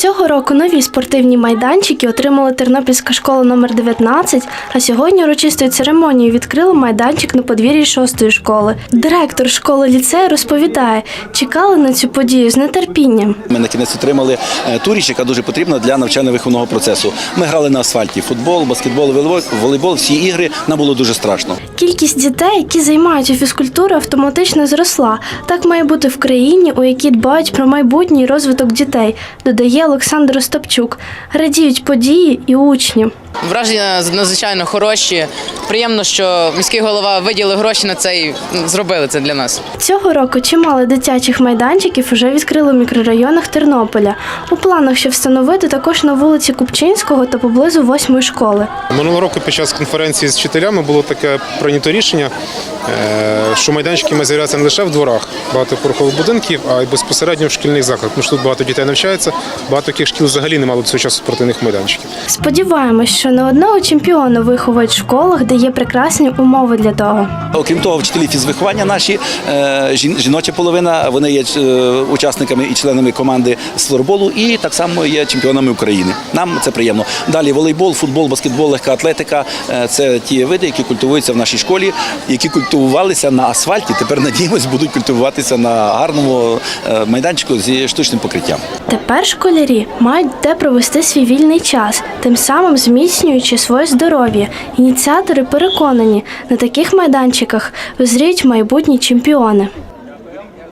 Цього року нові спортивні майданчики отримала Тернопільська школа номер 19, а сьогодні урочистою церемонією відкрила майданчик на подвір'ї шостої школи. Директор школи ліцею розповідає, чекали на цю подію з нетерпінням. Ми на кінець отримали е, ту річ, яка дуже потрібна для навчально-виховного процесу. Ми грали на асфальті футбол, баскетбол, волейбол, волейбол, всі ігри. Нам було дуже страшно. Кількість дітей, які займаються фізкультурою, автоматично зросла. Так має бути в країні, у якій дбають про майбутній розвиток дітей, додає Олександр Остапчук. Радіють події і учні. Враження надзвичайно хороші. Приємно, що міський голова виділив гроші на це і зробили це для нас. Цього року чимало дитячих майданчиків вже відкрили в мікрорайонах Тернополя. У планах, щоб встановити також на вулиці Купчинського та поблизу восьмої школи. Минулого року під час конференції з вчителями було таке прийнято рішення, е, що майданчики мають з'являтися не лише в дворах багатоповерхових будинків, а й безпосередньо в шкільних закладах. Тому що тут багато дітей навчається, багато яких шкіл взагалі не мало до цього часу спортивних майданчиків. Сподіваємось, що не одного чемпіона виховують в школах, де є прекрасні умови для того. Окрім того, вчителі фізвиховання наші е, жіноча половина, вони є е, учасниками і членами команди з флорболу, і так само є чемпіонами України. Нам це приємно. Далі волейбол, футбол, баскетбол, легка атлетика е, це ті види, які культивуються в нашій школі, які культивувалися на асфальті. Тепер надіємось, будуть культивуватися на гарному майданчику зі штучним покриттям. Тепер школярі мають де провести свій вільний час, тим самим зміцнюючи своє здоров'я. Ініціатори переконані, на таких майданчиках визріють майбутні чемпіони.